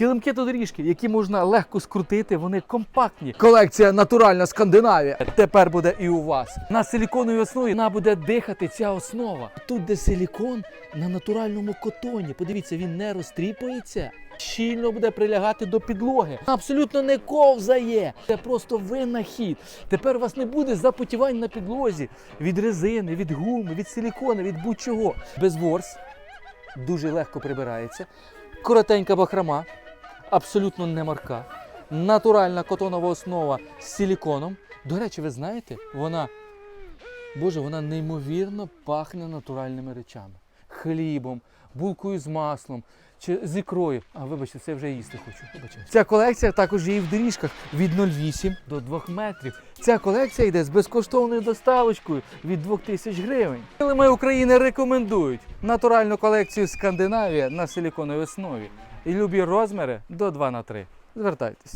Килимки та доріжки, які можна легко скрутити, вони компактні. Колекція натуральна Скандинавія. Тепер буде і у вас. На силіконовій основі вона буде дихати ця основа. Тут де силікон на натуральному котоні. Подивіться, він не розтріпується. Щільно буде прилягати до підлоги. Абсолютно не ковзає. Це просто винахід. Тепер у вас не буде запотівань на підлозі від резини, від гуми, від силікону, від будь-чого. Без ворс дуже легко прибирається. Коротенька бахрома, абсолютно не марка. Натуральна котонова основа з силіконом. До речі, ви знаєте, вона, Боже, вона неймовірно пахне натуральними речами. Хлібом, булкою з маслом чи з ікрою. А вибачте, це вже їсти хочу. Вибачте. Ця колекція також є і в доріжках від 0,8 до 2 метрів. Ця колекція йде з безкоштовною доставочкою від 2000 гривень. Ми України рекомендують натуральну колекцію Скандинавія на силіконовій основі. І любі розміри до 2 на 3. Звертайтесь.